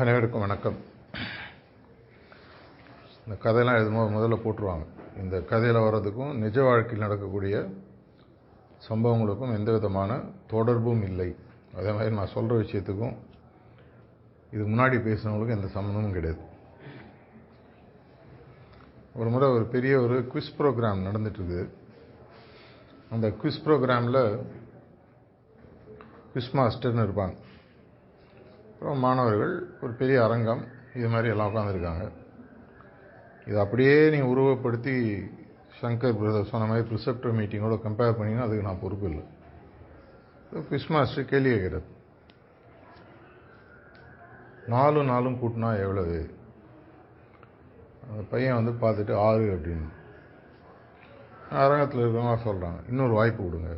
அனைவருக்கும் வணக்கம். இந்த கதையெல்லாம் எழுதும்போது முதல்ல போட்டுருவாங்க. இந்த கதையில் வர்றதுக்கும் நிஜ வாழ்க்கையில் நடக்கக்கூடிய சம்பவங்களுக்கும் எந்த விதமான தொடர்பும் இல்லை. அதே மாதிரி நான் சொல்கிற விஷயத்துக்கும் இதுக்கு முன்னாடி பேசுனவங்களுக்கும் எந்த சம்மந்தமும் கிடையாது. ஒரு முறை ஒரு பெரிய ஒரு குவிஸ் ப்ரோக்ராம் நடந்துட்டுருக்குது. அந்த குவிஸ் ப்ரோக்ராமில் குவிஸ் மாஸ்டர்னு இருப்பாங்க. அப்புறம் மாணவர்கள் ஒரு பெரிய அரங்கம் இது மாதிரி எல்லாம் உட்காந்துருக்காங்க இது அப்படியே நீங்கள் உருவப்படுத்தி சங்கர் பிரதர் சொன்ன மாதிரி ப்ரிசெப்டர் மீட்டிங்கோட கம்பேர் பண்ணிங்கன்னா அதுக்கு நான் பொறுப்பு இல்லை. குவிஸ் மாஸ்டர் கேள்வி கேட்குறது நாலும் நாலும் கூட்டினா எவ்வளவு? அந்த பையன் வந்து பார்த்துட்டு ஆறு அப்படின்னு. அரங்கத்தில் இருக்கிறவங்க சொல்கிறாங்க இன்னொரு வாய்ப்பு கொடுங்க.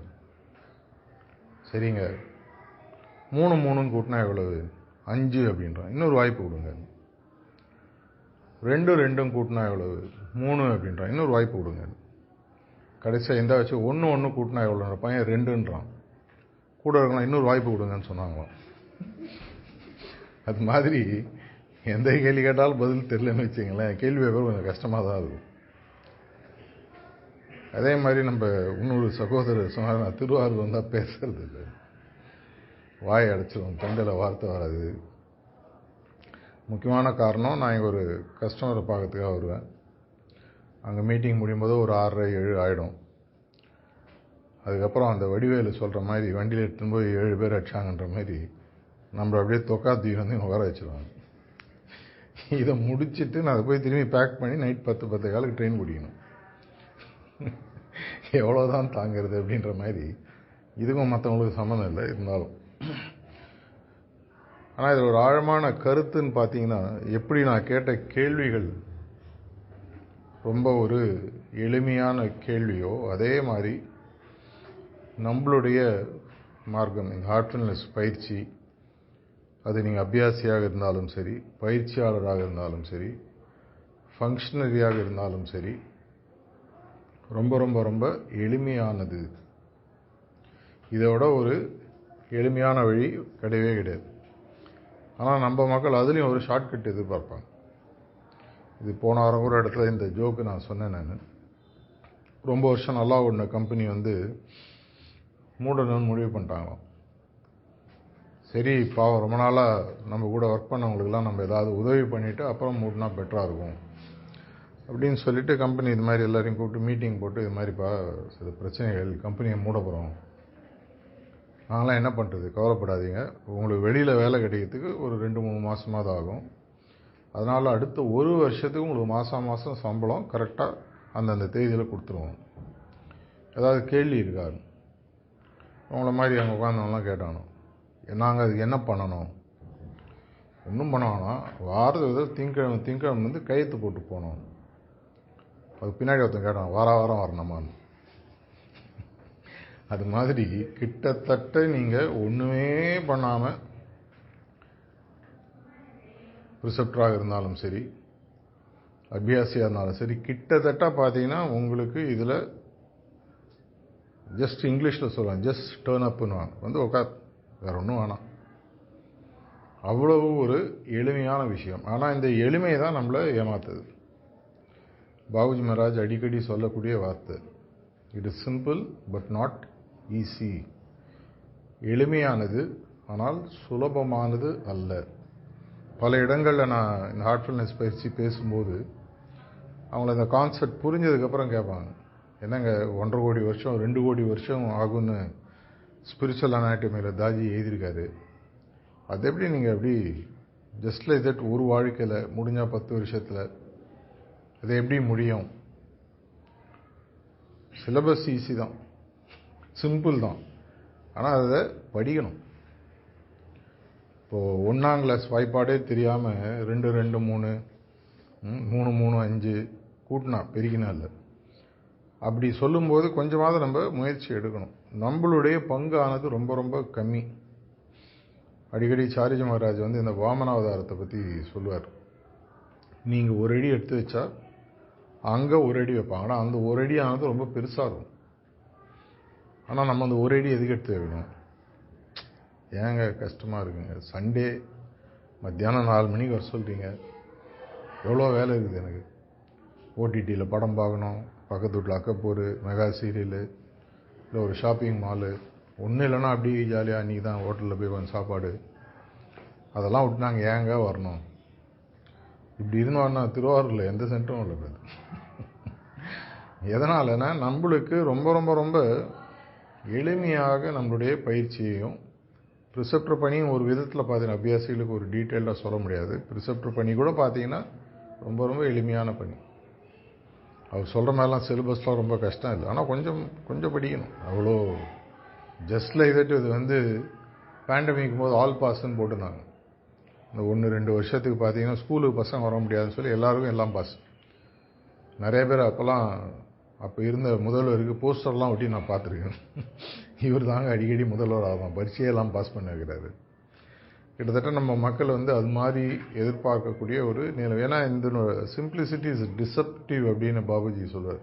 சரிங்க. மூணு மூணுன்னு கூட்டினா எவ்வளவு? அஞ்சு அப்படின்றான் இன்னொரு வாய்ப்பு கொடுங்க. ரெண்டு ரெண்டும் கூட்டினா எவ்வளவு? மூணு அப்படின்றான் இன்னொரு வாய்ப்பு கொடுங்க. கடைசியாக எந்த வச்சு ஒன்று ஒன்று கூட்டினா எவ்வளோ பையன் ரெண்டுன்றான். கூட இருக்கலாம் இன்னொரு வாய்ப்பு கொடுங்கன்னு சொன்னாங்களாம். அது மாதிரி எந்த கேள்வி கேட்டாலும் பதில் தெரிலன்னு வச்சுங்களேன் கேள்வி பேப்பர் கொஞ்சம் கஷ்டமாக தான் இருக்கும். அதே மாதிரி நம்ம இன்னொரு சகோதரர் சொன்னார் நான் திருவாரூர் வந்தால் பேசுறது இல்லை. வாய் அடைச்சிடும் தொண்டையில் வார்த்தை வராது முக்கியமான காரணம் நான் இங்கே ஒரு கஸ்டமரை பார்க்கறதுக்காக வருவேன். அங்கே மீட்டிங் முடியும் போது ஒரு ஆறரை ஏழு ஆகிடும் அதுக்கப்புறம் அந்த வடிவேலு சொல்கிற மாதிரி வண்டியில் எடுத்துன்னு போய் ஏழு பேர் அடிச்சாங்கன்ற மாதிரி நம்மளை அப்படியே தொக்கா தூக்கி வந்து உட்கார வச்சுருவாங்க. இதை முடிச்சுட்டு நான் அதை போய் திரும்பி பேக் பண்ணி நைட் பத்து பத்து காலுக்கு ட்ரெயின் பிடிக்கணும் எவ்வளோதான் தாங்கிறது அப்படின்ற மாதிரி இதுக்கும் மற்றவங்களுக்கு சம்மந்தம் இல்லை இருந்தாலும். ஆனால் இதில் ஒரு ஆழமான கருத்துன்னு பார்த்தீங்கன்னா எப்படி நான் கேட்ட கேள்விகள் ரொம்ப ஒரு எளிமையான கேள்வியோ அதே மாதிரி நம்மளுடைய மார்க்கம் இந்த ஹார்ட்ஃபுல்னஸ் பயிற்சி அது நீங்கள் அபியாசியாக இருந்தாலும் சரி பயிற்சியாளராக இருந்தாலும் சரி ஃபங்க்ஷனரியாக இருந்தாலும் சரி ரொம்ப ரொம்ப ரொம்ப எளிமையானது. இதோட ஒரு எளிமையான வழி கிடையவே கிடையாது. ஆனால் நம்ம மக்கள் அதுலேயும் ஒரு ஷார்ட்கட் எதிர்பார்ப்பாங்க. இது போன வாரம் ஒரு இடத்துல இந்த ஜோக்கு நான் சொன்னேன் நான். ரொம்ப வருஷம் நல்லா ஓடின கம்பெனி வந்து மூடணும்னு முடிவு பண்ணிட்டாங்களாம். சரி பாவம் ரொம்ப நாளாக நம்ம கூட ஒர்க் பண்ணவங்களுக்கெல்லாம் நம்ம ஏதாவது உதவி பண்ணிவிட்டு அப்புறம் மூடினா பெட்டராக இருக்கும் அப்படின்னு சொல்லிட்டு கம்பெனி இது மாதிரி எல்லோரையும் கூப்பிட்டு மீட்டிங் போட்டு இது மாதிரிப்பா சில பிரச்சனைகள் கம்பெனியை மூட போகிறோம் நாங்களாம் என்ன பண்ணுறது கவலைப்படாதீங்க. உங்களுக்கு வெளியில் வேலை கிடைக்கிறதுக்கு ஒரு ரெண்டு மூணு மாதமாக தான் ஆகும். அதனால் அடுத்த ஒரு வருஷத்துக்கு உங்களுக்கு மாதம் மாதம் சம்பளம் கரெக்டாக அந்தந்த தேதியில் கொடுத்துருவோம். ஏதாவது கேள்வி இருக்காது உங்களை மாதிரி அங்கே உட்காந்தவங்களாம் கேட்டானோ? நாங்கள் அதுக்கு என்ன பண்ணணும்? ஒன்றும் பண்ண வேணாம். வாரத்துக்கு திங்கக்கிழமை திங்கக்கிழமை வந்து கையெழுத்து போட்டு போனோம். அது பின்னாடி ஒருத்தன் கேட்டான் வார வாரம் வரணுமான்னு. அது மாதிரி கிட்டத்தட்ட நீங்கள் ஒன்றுமே பண்ணாமல் ரிசப்டராக இருந்தாலும் சரி அபியாசியாக இருந்தாலும் சரி கிட்டத்தட்ட பார்த்தீங்கன்னா உங்களுக்கு இதில் ஜஸ்ட் இங்கிலீஷில் சொல்லுவாங்க ஜஸ்ட் டேர்ன் அப்புன்னு வந்து உட்கார் வேற ஒன்றும் வேணாம். அவ்வளவு ஒரு எளிமையான விஷயம். ஆனால் இந்த எளிமை தான் நம்மளை ஏமாத்துது. பாபுஜி மகாராஜ் அடிக்கடி சொல்லக்கூடிய வார்த்தை it is simple but not easy எளிமையானது ஆனால் சுலபமானது அல்ல. பல இடங்களில் நான் இந்த ஹார்ட்ஃபுல்னஸ் பயிற்சி பேசும்போது அவங்கள இந்த கான்செப்ட் புரிஞ்சதுக்கப்புறம் கேட்பாங்க. என்னங்க ஒன்றரை கோடி வருஷம் ரெண்டு கோடி வருஷம் ஆகும்னு ஸ்பிரிச்சுவல் அனாட்டமியில் தாஜி எழுதியிருக்காரு. அது எப்படி நீங்கள் எப்படி ஜஸ்ட் லைக் தட் ஒரு வாழ்க்கையில் முடிஞ்சால் பத்து வருஷத்தில் அது எப்படி முடியும்? சிலபஸ் ஈஸி தான். சிம்பிள் தான். ஆனால் அதை படிக்கணும். இப்போது ஒன்றாம் கிளாஸ் வாய்ப்பாடே தெரியாமல் ரெண்டு ரெண்டு மூணு மூணு மூணு அஞ்சு கூட்டினா பெருகினா இல்லை. அப்படி சொல்லும்போது கொஞ்சமாவது நம்ம முயற்சி எடுக்கணும். நம்மளுடைய பங்கு ஆனது ரொம்ப ரொம்ப கம்மி. அடிக்கடி சாரிஜி மகாராஜ் வந்து இந்த வாமனாவதாரத்தை பற்றி சொல்லுவார். நீங்கள் ஒரு அடி எடுத்து வச்சா அங்கே ஒரு அடி வைப்பாங்க. ஆனால் அந்த ஒரு அடி ஆனது ரொம்ப பெருசாக இருக்கும். ஆனால் நம்ம அந்த ஒரு அடி எதுக்கு எடுத்து வைக்கணும்? ஏங்க கஷ்டமாக இருக்குங்க. சண்டே மத்தியானம் நாலு மணிக்கு வர சொல்கிறீங்க எவ்வளோ வேலை இருக்குது எனக்கு? ஓடிடியில் படம் பார்க்கணும் பக்கத்து வீட்டில் அக்கப்பூர் மெகா சீரியலு இல்லை ஒரு ஷாப்பிங் மாலு ஒன்றும் இல்லைன்னா அப்படியே ஜாலியாக அன்றைக்கி தான் ஹோட்டலில் போய் கொஞ்சம் சாப்பாடு. அதெல்லாம் விட்டு நாங்கள் ஏங்க வரணும்? இப்படி இருந்தோம்னா திருவாரூரில் எந்த சென்டரும் இல்லை எதனாலன்னா எதனாலனா நம்மளுக்கு ரொம்ப ரொம்ப ரொம்ப எளிமையாக நம்மளுடைய பயிற்சியையும் ப்ரிசெப்டர் பணியும் ஒரு விதத்தில் பார்த்தீங்கன்னா அபியாசிகளுக்கு ஒரு டீட்டெயிலாக சொல்ல முடியாது. ப்ரிசெப்டர் பணி கூட பார்த்தீங்கன்னா ரொம்ப ரொம்ப எளிமையான பணி. அவர் சொல்கிற மாதிரிலாம் சிலபஸ்லாம் ரொம்ப கஷ்டம் இல்லை. ஆனால் கொஞ்சம் கொஞ்சம் படிக்கணும். அவ்வளோ ஜஸ்ட் லைக் தட் இது வந்து பேண்டமிக் போது ஆல் பாஸ்ன்னு போட்டிருந்தாங்க. இந்த ஒன்று ரெண்டு வருஷத்துக்கு பார்த்தீங்கன்னா ஸ்கூலுக்கு பசங்க வர முடியாதுன்னு சொல்லி எல்லாருக்கும் எல்லாம் பாஸ் நிறைய பேர் அப்போல்லாம் அப்போ இருந்த முதல்வருக்கு போஸ்டர்லாம் ஒட்டி நான் பார்த்துருக்கேன். இவர் தாங்க அடிக்கடி முதல்வர் ஆகும் பரீட்சையெல்லாம் பாஸ் பண்ண வைக்கிறாரு கிட்டத்தட்ட நம்ம மக்கள் வந்து அது மாதிரி எதிர்பார்க்கக்கூடிய ஒரு நிலை ஏன்னா இந்த சிம்பிளிசிட்டி இஸ் டிசப்டிவ் அப்படின்னு பாபுஜி சொல்வார்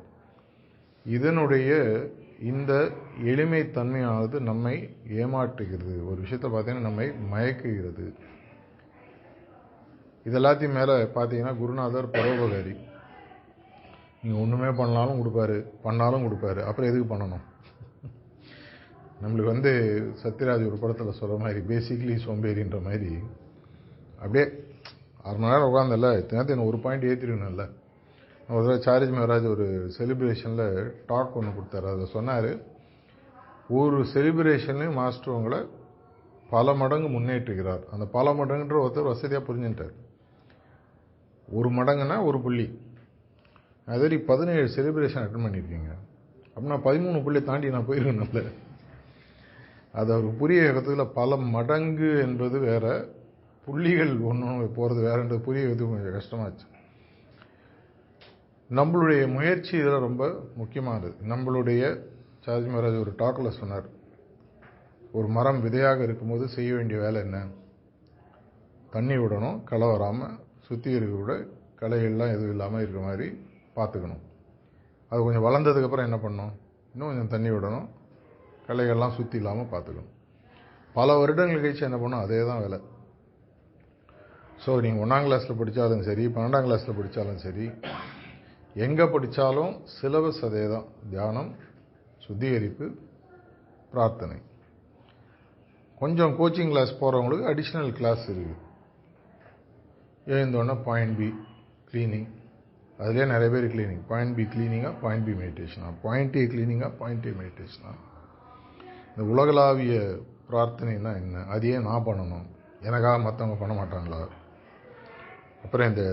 இதனுடைய இந்த எளிமைத்தன்மையானது நம்மை ஏமாற்றுகிறது. ஒரு விஷயத்தை பார்த்தீங்கன்னா நம்மை மயக்குகிறது. இது எல்லாத்தையும் மேலே பார்த்தீங்கன்னா குருநாதர் பரோபகாரி. நீங்கள் ஒன்றுமே பண்ணாலும் கொடுப்பாரு பண்ணாலும் கொடுப்பாரு. அப்புறம் எதுக்கு பண்ணணும்? நம்மளுக்கு வந்து சத்யராஜ் ஒரு படத்தில் சொல்கிற மாதிரி பேசிக்லி சோம்பேறின்ற மாதிரி அப்படியே அரை மணி நேரம் உட்காந்தல இத்தனை ஒரு பாயிண்ட் ஏற்றிருக்கணும்ல ஒரு தடவை சார்ஜ் மகராஜ் ஒரு செலிப்ரேஷனில் டாக் ஒன்று கொடுத்தாரு. அதை சொன்னார் ஒரு செலிப்ரேஷன்லேயும் மாஸ்டர் உங்களை பல மடங்கு முன்னேற்றுகிறார். அந்த பல மடங்குன்ற ஒருத்தர் வசதியாக புரிஞ்சுட்டார் ஒரு மடங்குனா ஒரு புள்ளி. அது மாதிரி பதினேழு செலிப்ரேஷன் அட்டன் பண்ணியிருக்கீங்க. அப்படின்னா பதிமூணு புள்ளி தாண்டி நான் போயிருக்கேன்ல. அது அவருக்கு புரிய வைக்கிறதுல பல மடங்கு என்பது வேற. புள்ளிகள் ஒன்று போகிறது வேறுன்றது புரிய வைக்கிறது கொஞ்சம் கஷ்டமாச்சு. நம்மளுடைய முயற்சி இதில் ரொம்ப முக்கியமானது நம்மளுடைய சார்ஜ் மகாராஜ் ஒரு டாக்கில் சொன்னார். ஒரு மரம் விதையாக இருக்கும்போது செய்ய வேண்டிய வேலை என்ன? தண்ணி விடணும் களை வராமல் சுற்றி இருக்க விட களைகள்லாம் எதுவும் இல்லாமல் இருக்கிற மாதிரி பார்த்துக்கணும். அது கொஞ்சம் வளர்ந்ததுக்கப்புறம் என்ன பண்ணணும்? இன்னும் கொஞ்சம் தண்ணி விடணும். களைகள்லாம் சுற்றி இல்லாமல் பார்த்துக்கணும். பல வருடங்கள் கழிச்சு என்ன பண்ணும் அதே தான் வேலை ஸோ நீங்கள் ஒன்றாம் கிளாஸில் படித்தாலும் சரி பன்னெண்டாம் கிளாஸில் படித்தாலும் சரி எங்கே படித்தாலும் சிலபஸ் அதே தான் தியானம் சுத்திகரிப்பு பிரார்த்தனை. கொஞ்சம் கோச்சிங் கிளாஸ் போகிறவங்களுக்கு அடிஷ்னல் கிளாஸ் இருக்குது எழுந்தோடனே பாயிண்ட் பி க்ளீனிங் அதுலேயே நிறைய பேர் க்ளீனிங் பாயிண்ட் பி கிளீனிங்காக பாயிண்ட் பி மெடிடேஷனாக பாயிண்ட் ஏ க்ளீனிங்காக பாயிண்ட் ஏ மெடிடேஷனாக இந்த உலகளாவிய பிரார்த்தனைனா என்ன? அதையே நான் பண்ணணும். எனக்காக மற்றவங்க பண்ண மாட்டாங்களா? அப்புறம் இந்த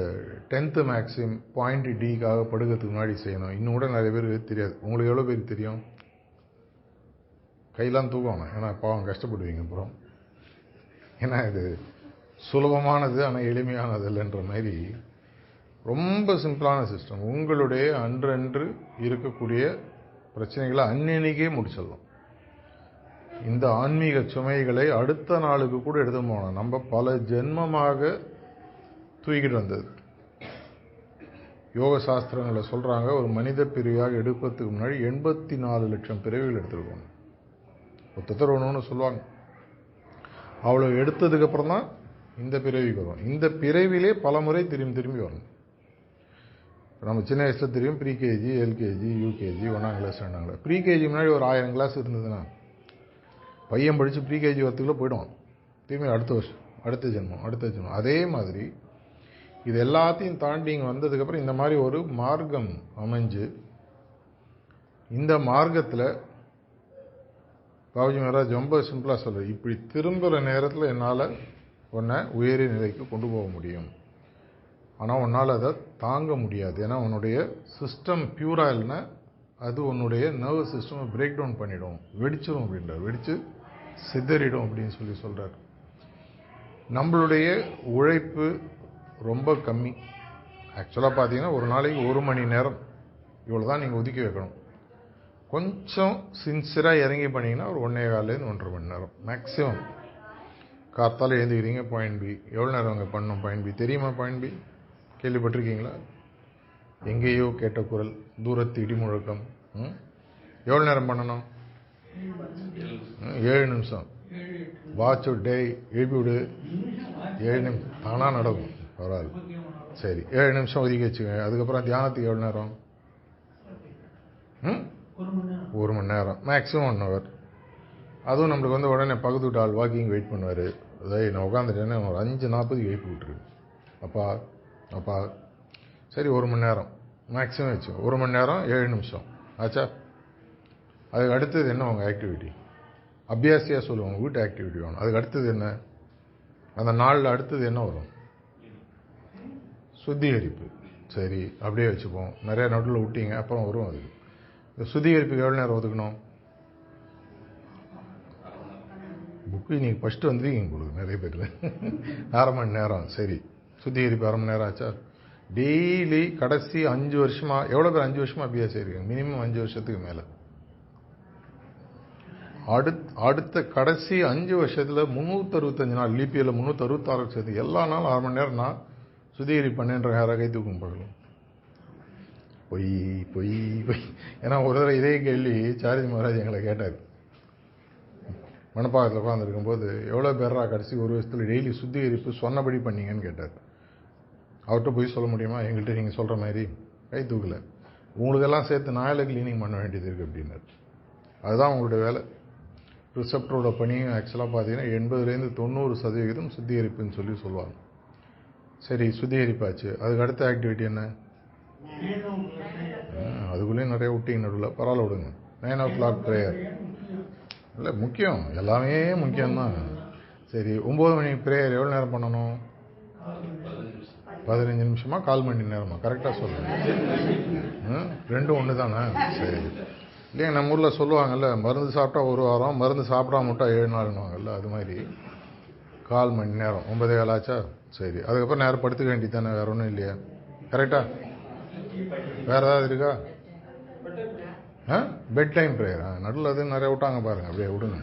டென்த்து மேக்ஸிம் பாயிண்ட் டிக்காக படுக்கிறதுக்கு முன்னாடி செய்யணும். இன்னும் கூட நிறைய பேருக்கு தெரியாது. உங்களுக்கு எவ்வளோ பேருக்கு தெரியும்? கையெல்லாம் தூக்கணும். ஏன்னா பாவம் கஷ்டப்படுவீங்க அப்புறம். ஏன்னா இது சுலபமானது ஆனால் எளிமையானது இல்லைன்ற மாதிரி ரொம்ப சிம்பிளான சிஸ்டம். உங்களுடைய அன்றன்று இருக்கக்கூடிய பிரச்சனைகளை அன்னன்னைக்கே முடிச்சிடலாம். இந்த ஆன்மீக சுமைகளை அடுத்த நாளுக்கு கூட எடுத்து போனோம் நம்ம பல ஜென்மமாக தூக்கிட்டு வந்தது. யோக சாஸ்திரங்களில் சொல்கிறாங்க ஒரு மனித பிரிவாக எடுப்பதுக்கு முன்னாடி எண்பத்தி நாலு லட்சம் பிறவிகள் எடுத்துருக்கணும் ஒத்தத்தர் ஒன்று ஒன்று சொல்லுவாங்க. அவ்வளோ எடுத்ததுக்கப்புறம் தான் இந்த பிறவிக்கு வரும். இந்த பிறவிலே பல முறை திரும்பி திரும்பி வரணும். நம்ம சின்ன வயசில் தெரியும் ப்ரீகேஜி எல்கேஜி யூகேஜி ஒன்றாம் கிளாஸ் ரெண்டாம் கிளாஸ் ப்ரீகேஜி முன்னாடி ஒரு ஆயிரம் கிளாஸ் இருந்ததுன்னா பையன் படித்து ப்ரீகேஜி வரத்துக்குள்ளே போயிடுவான். திரும்பி அடுத்த வருஷம் அடுத்த ஜென்மம் அடுத்த ஜென்மம். அதே மாதிரி இது எல்லாத்தையும் தாண்டி இங்கே வந்ததுக்கப்புறம் இந்த மாதிரி ஒரு மார்க்கம் அமைஞ்சு இந்த மார்க்கத்தில் பாபுஜி மகாராஜ் ரொம்ப சிம்பிளாக சொல்கிறார் இப்படி திரும்புகிற நேரத்தில் என்னால் உன்னை உயரிய நிலைக்கு கொண்டு போக முடியும். ஆனால் உன்னால் அதை தாங்க முடியாது. ஏன்னா உன்னுடைய சிஸ்டம் பியூராக இல்லைன்னா அது உன்னுடைய நர்வஸ் சிஸ்டமை பிரேக் டவுன் பண்ணிவிடும் வெடிச்சிடும் அப்படின்றார் வெடித்து சிதறிடும் அப்படின்னு சொல்லி சொல்கிறார் நம்மளுடைய உழைப்பு ரொம்ப கம்மி. ஆக்சுவலாக பார்த்தீங்கன்னா ஒரு நாளைக்கு ஒரு மணி நேரம். இவ்வளோ தான் நீங்கள் ஒதுக்கி வைக்கணும். கொஞ்சம் சின்சியராக இறங்கி பண்ணிங்கன்னா ஒரு ஒன்றே காலேருந்து ஒன்றரை மணி நேரம். மேக்ஸிமம் காத்தால் எழுந்துக்கிறீங்க பாயிண்ட் பி எவ்வளோ நேரம் அங்கே பண்ணணும்? பாயிண்ட் பி தெரியுமா பாயிண்ட் பி கேள்விப்பட்டிருக்கீங்களா? எங்கேயோ கேட்ட குரல் தூரத்து இடிமுழக்கம். ம்? எவ்வளோ நேரம் பண்ணணும்? ஏழு நிமிஷம். வாட்ச் டே எழுப்பி விடு. ஏழு நிமிஷம். தானாக நடக்கும். பரவாயில்ல சரி ஏழு நிமிஷம் ஒதுக்கி வச்சுங்க அதுக்கப்புறம் தியானத்துக்கு எவ்வளோ நேரம்? ம்? ஒரு மணி நேரம். மேக்ஸிமம் ஒன் ஹவர் அதுவும் நம்மளுக்கு வந்து உடனே பக்கத்து விட்டு ஆள் வாக்கிங் வெயிட் பண்ணுவார். அதாவது நான் உட்காந்துட்டேன்னா ஒரு அஞ்சு நாற்பதுக்கு எழுப்பி விட்டுரு அப்பா அப்பா சரி ஒரு மணி நேரம். மேக்ஸிமம் வச்சு ஒரு மணி நேரம் ஏழு நிமிஷம். ஆச்சா? அதுக்கு அடுத்தது என்ன உங்கள் ஆக்டிவிட்டி அபியாசியாக சொல்லுவாங்க வீட்டு ஆக்டிவிட்டி வேணும். அதுக்கு அடுத்தது என்ன? அந்த நாளில் அடுத்தது என்ன வரும்? சுத்திகரிப்பு. சரி அப்படியே வச்சுப்போம். நிறைய நடுவில் விட்டீங்க அப்புறம் வரும் அதுக்கு இந்த சுத்திகரிப்புக்கு எவ்வளோ நேரம் ஒதுக்கணும்? புக்கு நீங்கள் ஃபஸ்ட்டு வந்துருக்கீங்க உங்களுக்கு நிறைய பேர் அரை மணி நேரம். சரி. சுத்திகரிப்பு அரை மணி நேரம் ஆச்சா. டெய்லி கடைசி அஞ்சு வருஷமா எவ்வளோ பேர் அஞ்சு வருஷமா அபியாசம் இருக்கீங்க? மினிமம் அஞ்சு வருஷத்துக்கு மேலே. அடுத் அடுத்த கடைசி அஞ்சு வருஷத்தில் முந்நூற்றறுபத்தஞ்சு நாள் லிபியில் முந்நூற்றறுபத்தாறு வருஷத்துக்கு எல்லா நாளும் அரை மணி நேரம் நான் சுத்திகரிப்பு பண்ணேன்ற யாராக கை தூக்கம் பார்க்கலாம் பொய் பொய் பொய். ஏன்னா ஒரு தடவை இதே கேள்வி சாரதி மகாராஜ் எங்களை கேட்டார். மணப்பாக்கத்தில் உட்காந்துருக்கும்போது எவ்வளோ பேரா கடைசி ஒரு வருஷத்தில் டெய்லி சுத்திகரிப்பு சொன்னபடி பண்ணீங்கன்னு கேட்டார். அவர்கிட்ட போய் சொல்ல முடியுமா? எங்கள்கிட்ட நீங்கள் சொல்கிற மாதிரி கை தூக்கலை. உங்களுக்கெல்லாம் சேர்த்து நாயில் க்ளீனிங் பண்ண வேண்டியது இருக்குது அப்படின்னாரு. அதுதான் உங்களுடைய வேலை. ரிசப்டரோட பணியும் ஆக்சுவலாக பார்த்தீங்கன்னா எண்பதுலேருந்து தொண்ணூறு சதவிகிதம் சுத்திகரிப்புன்னு சொல்லி சொல்லுவாங்க. சரி சுத்திகரிப்பாச்சு. அதுக்கு அடுத்த ஆக்டிவிட்டி என்ன? அதுக்குள்ளேயும் நிறைய விட்டிங்க நடுவில். பரவாயில்ல விடுங்க. நைன் ஓ கிளாக் ப்ரேயர் இல்லை முக்கியம். எல்லாமே முக்கியம்தான். சரி ஒம்பது மணி ப்ரேயர் எவ்வளோ நேரம் பண்ணணும்? பதினஞ்சு நிமிஷமா கால் மணி நேரமா? கரெக்டாக சொல்லுங்கள் ரெண்டும் ஒன்று தானே சரி. இல்லைங்க நம்ம ஊரில் சொல்லுவாங்கல்ல மருந்து சாப்பிட்டா ஒரு வாரம் மருந்து சாப்பிடாம மட்டும் ஏழு நாள்னுவாங்கல்ல அது மாதிரி. கால் மணி நேரம். ஒன்பதே கால் ஆச்சா? சரி. அதுக்கப்புறம் நேரம் படுத்துக்க வேண்டியது தானே வேற ஒன்றும் இல்லையா? கரெக்டா வேற ஏதாவது இருக்கா? ஆ? பெட் டைம் ப்ரேயர் ஆ நடுவில் அது நிறைய விட்டாங்க பாருங்க. அப்படியே விடுங்க.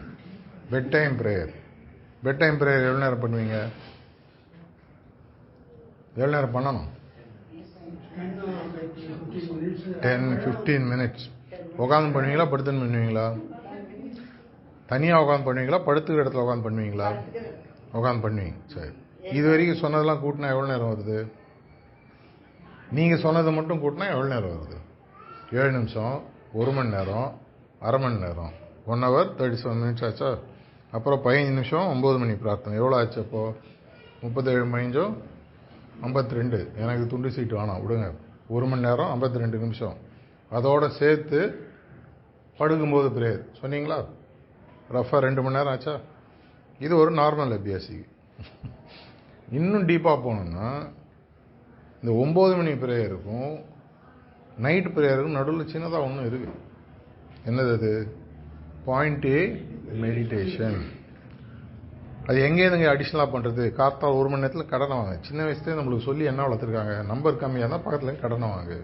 Bed time prayer bed time prayer எவ்வளோ நேரம் பண்ணுவீங்க? எவ்வளோ நேரம் பண்ணணும்? டென் ஃபிஃப்டீன் மினிட்ஸ் உட்காந்து பண்ணுவீங்களா? படுத்துன்னு பண்ணுவீங்களா? தனியாக உட்காந்து பண்ணுவீங்களா? படுத்துக்கிற இடத்துல உட்காந்து பண்ணுவீங்களா? உட்காந்து பண்ணுவீங்க. சரி. இது வரைக்கும் சொன்னதெல்லாம் கூட்டினா எவ்வளோ நேரம் வருது? நீங்கள் சொன்னதை மட்டும் கூட்டினா எவ்வளோ நேரம் வருது? ஏழு நிமிஷம் ஒரு மணி நேரம் அரை மணி நேரம். One hour thirty seven minutes ஆச்சா? அப்புறம் பதினஞ்சு நிமிஷம் ஒம்பது மணி பிரார்த்தனை. எவ்வளோ ஆச்சு அப்போது முப்பத்தேழு பதினஞ்சோ? ஐம்பத்தி ரெண்டு எனக்கு துண்டு சீட்டு வேணாம். விடுங்க. ஒரு மணி நேரம் ஐம்பத்தி ரெண்டு நிமிஷம். அதோடு சேர்த்து படுக்கும்போது பிரேயர். சொன்னீங்களா? ரஃபாக ரெண்டு மணி நேரம் ஆச்சா? இது ஒரு நார்மல் அபியாசி இன்னும் டீப்பாக போனோம்னா இந்த ஒம்பது மணி ப்ரேயருக்கும் நைட் ப்ரேயருக்கும் நடுவில் சின்னதாக ஒன்று இருக்குது என்னது அது? பாயிண்ட் ஏ மெடிடேஷன் அது எங்கேருந்துங்க அடிஷ்னலாக பண்ணுறது காத்தா ஒரு மணி நேரத்தில் கடனை வாங்க. சின்ன வயசுலேயே நம்மளுக்கு சொல்லி என்ன வளர்த்துருக்காங்க? நம்பர் கம்மியாக இருந்தால் பக்கத்தில் கடனை வாங்கு.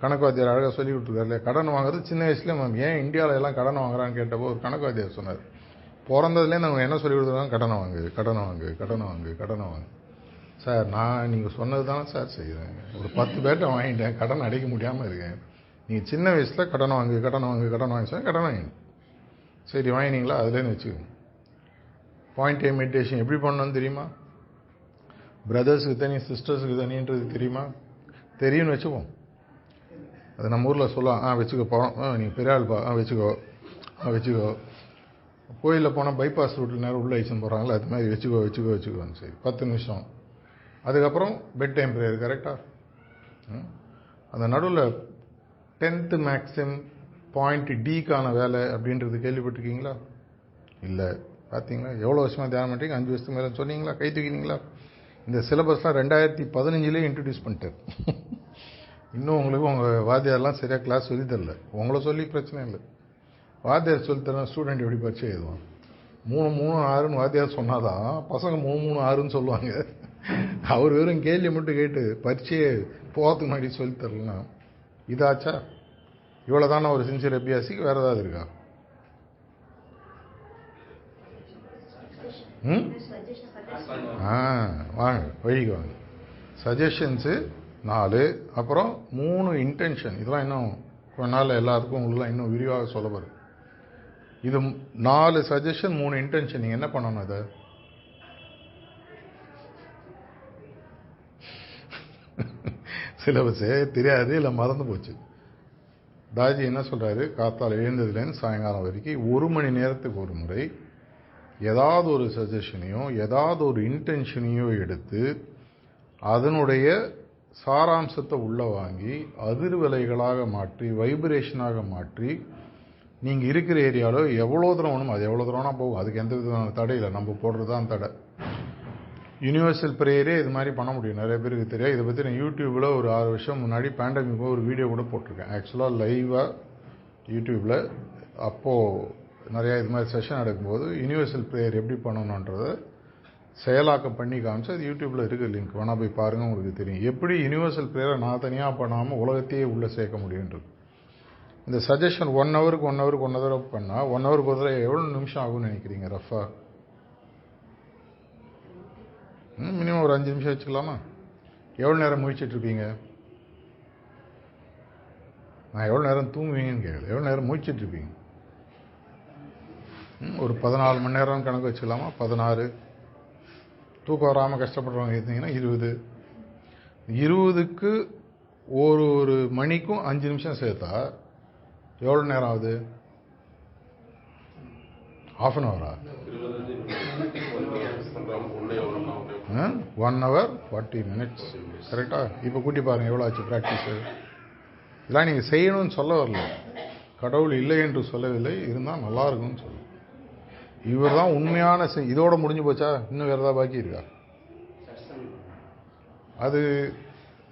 கணக்கு வாத்தியார் அழகாக சொல்லி கொடுத்துருக்காரு கடன் வாங்குறது சின்ன வயசுலேயே மேம் ஏன் இந்தியாவில் எல்லாம் கடன் வாங்குறான்னு கேட்டப்போ ஒரு கணக்கு வாத்தியார் சொன்னார். பிறந்ததுலேயே நாங்கள் என்ன சொல்லி கொடுத்துருக்காங்க? கடனை வாங்கு கடனை வாங்கு கடனை வாங்கு கடனை வாங்கு. சார் நான் நீங்கள் சொன்னது தானே சார் செய்கிறேன் ஒரு பத்து பேர்ட்ட வாங்கிட்டேன் கடன் அடைக்க முடியாமல் இருக்கேன். நீங்கள் சின்ன வயசில் கடன் வாங்கு கடனை வாங்கு கடன் வாங்கி சார் கடன் வாங்கி சரி வாங்கினீங்களா? அதுலேருந்து வச்சுக்கோங்க. பாயிண்ட் டைம் மெடிடேஷன் எப்படி பண்ணணும்னு தெரியுமா? பிரதர்ஸுக்கு தனி சிஸ்டர்ஸுக்கு தனின்றது தெரியுமா? தெரியும்னு வச்சுப்போம் அது நம்ம ஊரில் சொல்லலாம். ஆ வச்சுக்கோ போகிறோம் ஆ நீங்கள் பெரிய ஆள்பா ஆ வச்சுக்கோ ஆ வச்சுக்கோ. கோயிலில் போனால் பைபாஸ் ரூட்டில் நேரம் உள்ளே வச்சுன்னு போகிறாங்களே அது மாதிரி வச்சுக்கோ வச்சுக்கோ வச்சுக்கோன்னு சரி பத்து நிமிஷம். அதுக்கப்புறம் பெட் டைம் ப்ரேயர் கரெக்டாக அந்த நடுவில் டென்த்து மேக்ஸிம் பாயிண்ட் டிக்கான வேலை அப்படின்றது கேள்விப்பட்டிருக்கீங்களா? இல்லை. பார்த்தீங்களா எவ்வளோ வருஷமாக தியானம் பண்ணுறீங்க அஞ்சு வருஷத்துக்கு மேலே சொன்னீங்களா? கை தூக்கினீங்களா? இந்த சிலபஸ்லாம் ரெண்டாயிரத்தி பதினஞ்சுலேயே இன்ட்ரடியூஸ் பண்ணிட்டார் இன்னும் உங்களுக்கு உங்கள் வாத்தியார்லாம் சரியாக கிளாஸ் சொல்லி தரல உங்களை சொல்லி பிரச்சனை இல்லை. வாத்தியார் சொல்லி தர ஸ்டூடெண்ட் எப்படி பரிச்சை எழுதுவான்? மூணு மூணு ஆறுன்னு வாத்தியார் சொன்னாதான் பசங்க மூணு மூணு ஆறுன்னு சொல்லுவாங்க. அவர் வெறும் கேள்வி மட்டும் கேட்டு பரீட்சையை போகிறதுக்கு முன்னாடி சொல்லி தரலன்னா இதாச்சா? இவ்வளோ தானே ஒரு சின்சியர் அபியாசிக்கு? வேறு ஏதாவது இருக்கா? வாங்க வழிக்கு வாங்க. சஜஷன்ஸு நாலு அப்புறம் மூணு இன்டென்ஷன் இதெல்லாம் இன்னும் கொஞ்ச நாள் எல்லாத்துக்கும் உங்களுக்குலாம் இன்னும் விரிவாக சொல்ல வரும் இது நாலு சஜஷன் மூணு இன்டென்ஷன் நீங்கள் என்ன பண்ணணும் இதை? சிலபஸே தெரியாது இல்லை மறந்து போச்சு. தாஜி என்ன சொல்கிறாரு காத்தால் எழுந்ததுலேருந்து சாயங்காலம் வரைக்கும் ஒரு மணி நேரத்துக்கு ஒரு முறை ஏதாவது ஒரு சஜஷனையோ ஏதாவது ஒரு இன்டென்ஷனையோ எடுத்து அதனுடைய சாராம்சத்தை உள்ளே வாங்கி அதிர்வலைகளாக மாற்றி வைப்ரேஷனாக மாற்றி நீங்கள் இருக்கிற ஏரியாவில் எவ்வளோ தூரம் வேணும் அது எவ்வளோ தூரம்னா போகும். அதுக்கு எந்த விதமான தடை இல்லை. நம்ம போடுறது தான் தடை. யூனிவர்சல் ப்ரேயரே இது மாதிரி பண்ண முடியும். நிறைய பேருக்கு தெரியும் இதை பற்றி நான் யூடியூப்பில் ஒரு ஆறு வருஷம் முன்னாடி பேண்டமிக் ஒரு வீடியோ கூட போட்டிருக்கேன். ஆக்சுவலாக லைவாக யூடியூப்பில் அப்போது நிறையா இது மாதிரி செஷன் எடுக்கும்போது யூனிவர்சல் ப்ரேயர் எப்படி பண்ணணுன்றதை செயலாக்கம் பண்ணி காமிச்சு அது யூடியூப்பில் இருக்குது லிங்க் வேணால் போய் பாருங்கள் உங்களுக்கு தெரியும். எப்படி யூனிவர்சல் ப்ரேயரை நான் தனியாக பண்ணாமல் உலகத்தையே உள்ளே சேர்க்க முடியுன்றது. இந்த சஜஷன் ஒன் ஹவருக்கு ஒன் ஹவருக்கு ஒன் தடவை பண்ணால் ஒன் ஹவருக்கு ஒரு தடவை எவ்வளோ நிமிஷம் ஆகும்னு நினைக்கிறீங்க ரஃபா மினிமம் ஒரு அஞ்சு நிமிஷம் வச்சுக்கலாமா? எவ்வளோ நேரம் முழிச்சிட்ருப்பீங்க நான் எவ்வளோ நேரம் தூங்குவீங்கன்னு கேட்கல எவ்வளோ நேரம் முழிச்சிட்ருப்பீங்க ஒரு பதினாலு மணி நேரம் கணக்கு வச்சுக்கலாமா? பதினாறு. தூக்கம் வராமல் கஷ்டப்படுறவங்க இருந்தீங்கன்னா இருபது. இருபதுக்கு ஒரு ஒரு மணிக்கும் அஞ்சு நிமிஷம் சேர்த்தா எவ்வளோ நேரம் ஆகுது? ஆஃப் அன் ஹவரா ஒன் ஹவர் ஃபார்ட்டி மினிட்ஸ் கரெக்டாக இப்போ கூட்டி பாருங்கள் எவ்வளோ ஆச்சு ப்ராக்டிஸு இதெல்லாம் நீங்கள் செய்யணும்னு சொல்ல வரல. கடவுள் இல்லை என்று சொல்லவில்லை. இருந்தால் நல்லா இருக்கும்னு சொல்லுங்கள் இவர் தான் உண்மையான இதோட முடிஞ்சு போச்சா? இன்னும் வேறு ஏதாவது பாக்கி இருக்கா? அது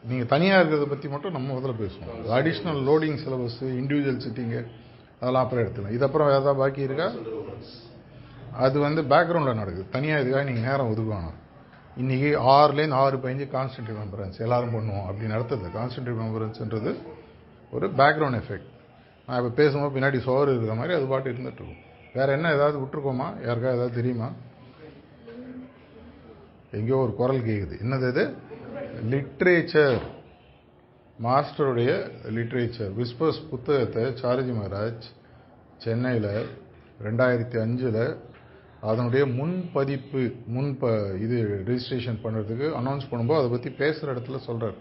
நீங்கள் தனியாக இருக்கிறத பற்றி மட்டும் நம்ம முதல்ல பேசுவோம். Additional loading syllabus individual sitting அதெல்லாம் அப்புறம் எடுத்துக்கலாம். இது அப்புறம் வேறு ஏதாவது பாக்கி இருக்கா? அது வந்து பேக்ரவுண்டில் நடக்குது. தனியாக இதுக்காக நீங்கள் நேரம் ஒதுக்கணும். இன்றைக்கி ஆறுலேருந்து ஆறு பதிஞ்சு கான்ஸ்டன்ட் மெம்பரன்ஸ் எல்லோரும் பண்ணுவோம் அப்படி நடத்துது. கான்ஸ்டன்ட் மெம்பரன்ஸ்ன்றது ஒரு பேக்ரவுண்ட் எஃபெக்ட் நான் இப்போ பேசும்போது பின்னாடி சோறு இருக்கிற மாதிரி அது பாட்டு இருந்துகிட்ருக்கும் வேறு என்ன ஏதாவது விட்டுருக்கோமா? யாருக்கா ஏதாவது தெரியுமா? எங்கேயோ ஒரு குரல் கேட்குது என்னது இது? லிட்ரேச்சர் மாஸ்டருடைய லிட்ரேச்சர் விஸ்பர்ஸ் புத்தகத்தை சாரஜி மகாராஜ் சென்னையில் ரெண்டாயிரத்தி அஞ்சில் அதனுடைய முன்பதிப்பு முன்ப இது ரிஜிஸ்ட்ரேஷன் பண்ணுறதுக்கு அனௌன்ஸ் பண்ணும்போது அதை பற்றி பேசுகிற இடத்துல சொல்கிறார்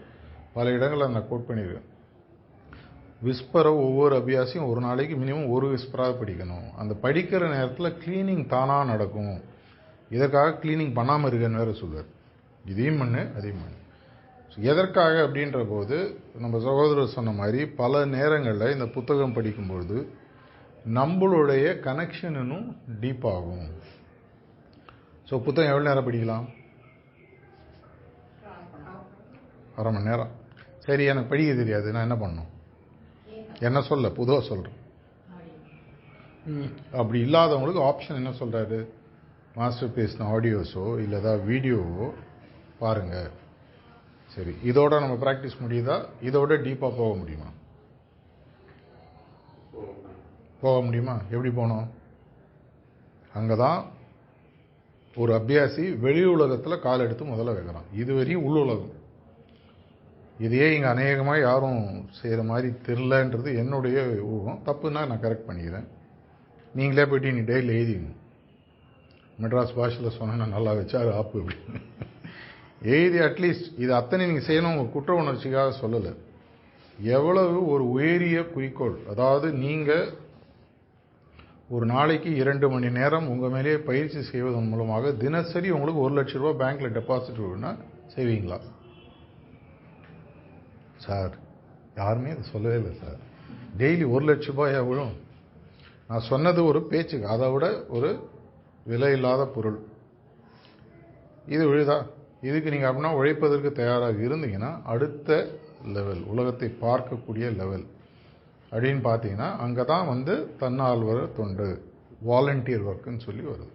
பல இடங்களில் நான் கோட் பண்ணியிருக்கேன் விஸ்பரை ஒவ்வொரு அபியாசியும் ஒரு நாளைக்கு மினிமம் ஒரு விஸ்பராக படிக்கணும். அந்த படிக்கிற நேரத்தில் க்ளீனிங் தானாக நடக்கும். இதற்காக க்ளீனிங் பண்ணாமல் இருக்கன்னு வேறு சொல்லுவார். இதையும் பண்ணு அதையும் பண்ணு. எதற்காக அப்படின்ற போது நம்ம சகோதரர் சொன்ன மாதிரி பல நேரங்களில் இந்த புத்தகம் படிக்கும்பொழுது நம்மளுடைய கனெக்ஷன் இன்னும் டீப் ஆகும். ஸோ புத்தகம் எவ்வளோ நேரம் படிக்கலாம்? அரை மணி நேரம். சரி எனக்கு படிக்க தெரியாது. நான் என்ன பண்ணணும்? என்ன சொல்ல? புதுவாக சொல்கிறேன் அப்படி இல்லாதவங்களுக்கு ஆப்ஷன் என்ன சொல்கிறாரு மாஸ்டர் பேசின ஆடியோஸோ இல்லை ஏதாவது வீடியோவோ பாருங்கள் சரி இதோட நம்ம ப்ராக்டிஸ் முடியுதா? இதோட டீப்பாக போக முடியுமா? போக முடியுமா? எப்படி போனோம்? அங்கே தான் ஒரு அபியாசி வெளி உலகத்தில் கால் எடுத்து முதல்ல வைக்கிறான் இதுவரையும் உள் உலகம். இதையே இங்கே அநேகமாக யாரும் செய்கிற மாதிரி தெரிலன்றது என்னுடைய ஊகம். தப்புன்னா நான் கரெக்ட் பண்ணிக்கிறேன். நீங்களே போயிட்டு நீ டெய்லி எழுதிங்க மெட்ராஸ் பாஷையில் சொன்னால் நல்லா வச்சா ஆப்பு அப்படின்னு எழுதி அட்லீஸ்ட் இது அத்தனை நீங்கள் செய்யணும் உங்கள் குற்ற உணர்ச்சிக்காக சொல்லலை. எவ்வளவு ஒரு உயரிய குறிக்கோள். அதாவது நீங்கள் ஒரு நாளைக்கு இரண்டு மணி நேரம் உங்கள் மேலேயே பயிற்சி செய்வதன் மூலமாக தினசரி உங்களுக்கு ஒரு லட்ச ரூபா பேங்க்கில் டெபாசிட் வேணும்னா செய்வீங்களா? சார் யாருமே அதை சொல்லவே இல்லை சார். டெய்லி ஒரு லட்ச ரூபாயா விழும். நான் சொன்னது ஒரு பேச்சுக்கு அதை விட ஒரு விலை இல்லாத பொருள். இது விழுதா? இதுக்கு நீங்கள் அப்படின்னா உழைப்பதற்கு தயாராக இருந்தீங்கன்னா அடுத்த லெவல் உலகத்தை பார்க்கக்கூடிய லெவல் அப்படின்னு பார்த்தீங்கன்னா அங்கே தான் வந்து தன்னால்வர தொண்டு வாலண்டியர் ஒர்க்குன்னு சொல்லி வருது.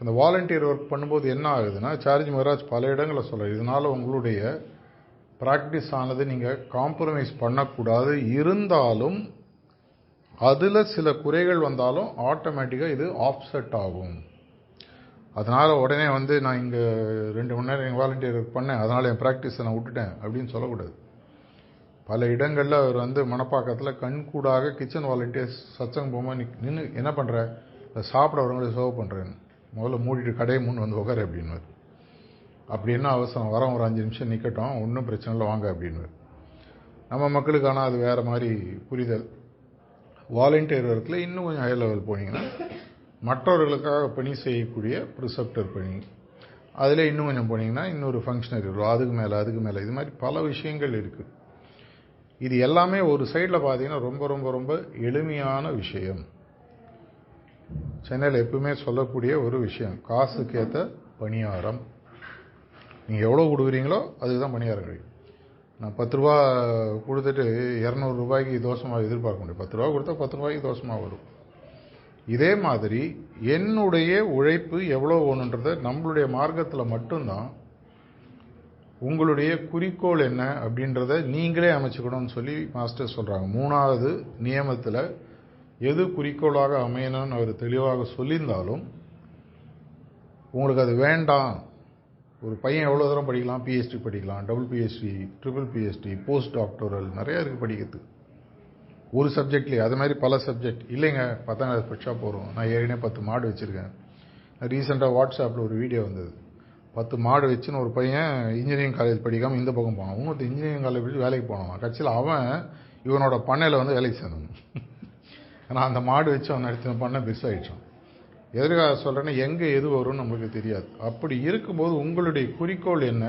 இந்த வாலண்டியர் ஒர்க் பண்ணும்போது என்ன ஆகுதுன்னா சார்ஜ் மகராஜ் பல இடங்களில் சொல்கிறார் இதனால் உங்களுடைய ப்ராக்டிஸ் ஆனது நீங்கள் காம்ப்ரமைஸ் பண்ணக்கூடாது. இருந்தாலும் அதில் சில குறைகள் வந்தாலும் ஆட்டோமேட்டிக்காக இது ஆஃப்செட் ஆகும். அதனால் உடனே வந்து நான் இங்கே ரெண்டு மணி நேரம் எங்கள் வாலண்டியர் பண்ணேன். அதனால் என் ப்ராக்டிஸை நான் விட்டுட்டேன் அப்படின்னு சொல்லக்கூடாது. பல இடங்களில் அவர் வந்து மணப்பாக்கத்தில் கண்கூடாக கிச்சன் வாலண்டியர்ஸ் சச்சங்க போகும்போது நீ நின்று என்ன பண்ணுற சாப்பிட வரவங்களை சர்வ் பண்ணுறேன் முதல்ல மூடிட்டு கடையை முன் வந்து உட்கார அப்படின்னு. அப்படி என்ன அவசரம் வரோம் ஒரு அஞ்சு நிமிஷம் நிற்கட்டும் ஒன்றும் பிரச்சனை இல்லை வாங்க அப்படின்னு நம்ம மக்களுக்கு ஆனால் அது வேறு மாதிரி புரிதல். வாலண்டியர் ஒர்க்கில் இன்னும் கொஞ்சம் ஹை லெவல் போனீங்கன்னா மற்றவர்களுக்காக பணி செய்யக்கூடிய ப்ரிசெப்டர் பணி. அதில் இன்னும் கொஞ்சம் போனீங்கன்னா இன்னொரு ஃபங்க்ஷனரி இருக்கும் அதுக்கு மேலே அதுக்கு மேலே இது மாதிரி பல விஷயங்கள் இருக்குது இது எல்லாமே ஒரு சைடில் பார்த்தீங்கன்னா ரொம்ப ரொம்ப ரொம்ப எளிமையான விஷயம். சென்னையில் எப்பவுமே சொல்லக்கூடிய ஒரு விஷயம் காசுக்கேற்ற பணியாரம். நீங்கள் எவ்வளோ கொடுக்குறீங்களோ அதுக்கு தான் பணியாரம் கிடைக்கும். நான் பத்து ரூபா கொடுத்துட்டு இரநூறுபாய்க்கு தோஷமாக எதிர்பார்க்க முடியும். பத்து ரூபா கொடுத்தா பத்து ரூபாய்க்கு தோஷமாக வரும். இதே மாதிரி என்னுடைய உழைப்பு எவ்வளோ வேணுன்றதை நம்மளுடைய மார்க்கத்தில் மட்டும்தான் உங்களுடைய குறிக்கோள் என்ன அப்படின்றத நீங்களே அமைச்சுக்கணும்னு சொல்லி மாஸ்டர் சொல்கிறாங்க மூணாவது நியமத்தில் எது குறிக்கோளாக அமையணும்னு அவர் தெளிவாக சொல்லியிருந்தாலும் உங்களுக்கு அது வேண்டாம். ஒரு பையன் எவ்வளோ தூரம் படிக்கலாம்? பிஹெச்டி படிக்கலாம். Double PhD triple PhD post doctoral நிறையா இருக்குது படிக்கிறதுக்கு. ஒரு சப்ஜெக்ட்லேயே அது மாதிரி பல சப்ஜெக்ட் இல்லைங்க பத்தாம் கிளாஸ் படிச்சா போகிறோம் நான் ஏற்கனவே பத்து மாடு வச்சுருக்கேன். ரீசெண்டாக வாட்ஸ்அப்பில் ஒரு வீடியோ வந்தது. பத்து மாடு வச்சுன்னு ஒரு பையன் இன்ஜினியரிங் காலேஜ் படிக்காமல் இந்த பக்கம் போனான். இன்னொருத்த இன்ஜினியரிங் காலேஜ் படிச்சு வேலைக்கு போனான். கட்சியில் அவன் இவனோட பண்ணையில் வந்து வேலைக்கு சேர்ந்தான். ஏன்னா அந்த மாடு வச்சு அவன் நடத்தின பண்ணை பெருசாகிட்டான் எதிர்கால சொல்கிறேன்னா எங்கே எது வரும்னு நம்மளுக்கு தெரியாது. அப்படி இருக்கும்போது உங்களுடைய குறிக்கோள் என்ன?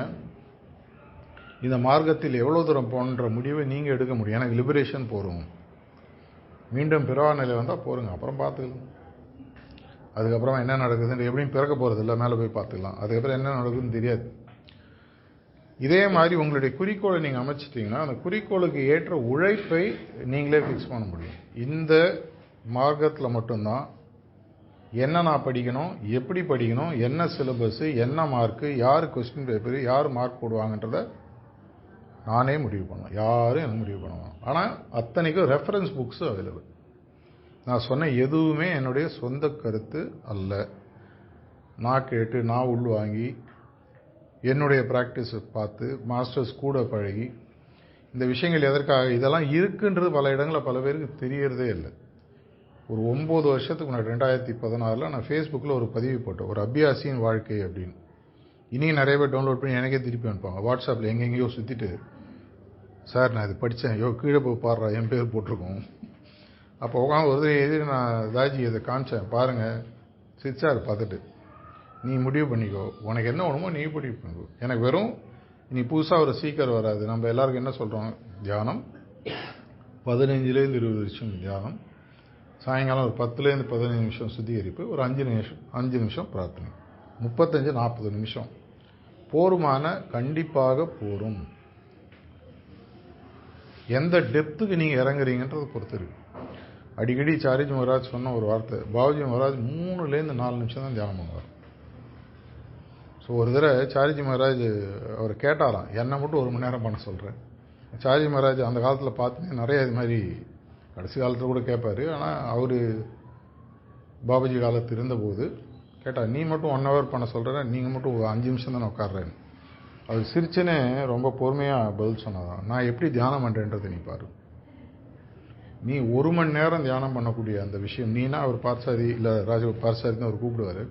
இந்த மார்க்கத்தில் எவ்வளோ தூரம் போன்ற முடிவை நீங்கள் எடுக்க முடியும். எனக்கு லிபரேஷன் போகிறோம் மீண்டும் பிறவா நிலை வந்தால் போருங்க அப்புறம் பார்த்துக்கலாம். அதுக்கப்புறம் என்ன நடக்குதுன்னு எப்படியும் பிறக்க போகிறது இல்லை மேலே போய் பார்த்துக்கலாம். அதுக்கப்புறம் என்ன நடக்குதுன்னு தெரியாது. இதே மாதிரி உங்களுடைய குறிக்கோளை நீங்கள் அமைச்சிட்டிங்கன்னா அந்த குறிக்கோளுக்கு ஏற்ற உழைப்பை நீங்களே ஃபிக்ஸ் பண்ண முடியும். இந்த மார்க்கத்தில் மட்டும்தான் என்ன நான் படிக்கணும் எப்படி படிக்கணும் என்ன சிலபஸ்ஸு என்ன மார்க்கு யார் கொஸ்டின் பேப்பரு யார் மார்க் போடுவாங்கன்றத நானே முடிவு பண்ணுவேன் யாரும் எனக்கு முடிவு பண்ணுவாங்க ஆனால் அத்தனைக்கும் ரெஃபரன்ஸ் புக்ஸும் அவைலபிள் நான் சொன்ன எதுவுமே என்னுடைய சொந்த கருத்து அல்ல. நான் கேட்டு நான் உள்வாங்கி என்னுடைய ப்ராக்டிஸை பார்த்து மாஸ்டர்ஸ் கூட பழகி இந்த விஷயங்கள் எதற்காக இதெல்லாம் இருக்குன்றது பல இடங்களில் பல பேருக்கு தெரியறதே இல்லை. ஒரு ஒம்பது வருஷத்துக்கு முன்னாடி ரெண்டாயிரத்தி பதினாறில் நான் ஃபேஸ்புக்கில் ஒரு பதிவு போட்டேன். ஒரு அபியாசியின் வாழ்க்கை அப்படின்னு. இனியும் நிறைய பேர் டவுன்லோட் பண்ணி எனக்கே திருப்பி அனுப்பாங்க வாட்ஸ்அப்பில் எங்கெங்கேயோ சுற்றிட்டு சார் நான் இது படித்தேன் யோ கீழே போய் பாடுறா என் பேர் போட்டிருக்கோம். அப்போ உட்காந்து ஒரு எதிரி நான் தாஜி இதை காமிச்சேன். பாருங்கள் சிரிச்சார் பார்த்துட்டு நீ முடிவு பண்ணிக்கோ. உனக்கு என்ன வேணுமோ நீ முடிவு பண்ணிக்கோ. எனக்கு வெறும் நீ புதுசாக ஒரு சீக்கர் வராது. நம்ம எல்லாருக்கும் என்ன சொல்கிறோம் தியானம். பதினஞ்சுலேருந்து இருபது வருஷம் தியானம். சாயங்காலம் ஒரு பத்துலேருந்து பதினஞ்சு நிமிஷம் சுத்திகரிப்பு ஒரு அஞ்சு நிமிஷம் அஞ்சு நிமிஷம் பிரார்த்தனை. முப்பத்தஞ்சு நாற்பது நிமிஷம். போருமான கண்டிப்பாக போரும். எந்த டெப்த்துக்கு நீங்கள் இறங்குறீங்கன்றதை பொறுத்து இருக்கு. அடிக்கடி சாரிஜி மகராஜ் சொன்ன ஒரு வார்த்தை பாபுஜி மகராஜ் மூணுலேருந்து நாலு நிமிஷம் தான் தியானம் பண்ணுவார். ஸோ ஒரு தடவை சாரிஜி மகராஜ் அவர் கேட்டாராம் என்னை மட்டும் ஒரு மணி நேரம் பண்ண சொல்கிறேன் சாரிஜி மகராஜ் அந்த காலத்தில் பார்த்தீங்கன்னா நிறைய இது மாதிரி கடைசி காலத்தில் கூட கேட்பார் ஆனால் அவர் பாபாஜி காலத்து இருந்தபோது கேட்டால் நீ மட்டும் ஒன் ஹவர் பண்ண சொல்கிற நீங்கள் மட்டும் ஒரு அஞ்சு நிமிஷம் தானே உட்காடுறேன்னு அவர் சிரிச்சுன்னு ரொம்ப பொறுமையாக பதில் சொன்னதான் நான் எப்படி தியானம் பண்ணுறேன்றதை நீ பாரு. நீ ஒரு மணி நேரம் தியானம் பண்ணக்கூடிய அந்த விஷயம் நீனா அவர் பார்சாதி இல்லை ராஜ பார்சாதி தான் அவர் கூப்பிடுவார்.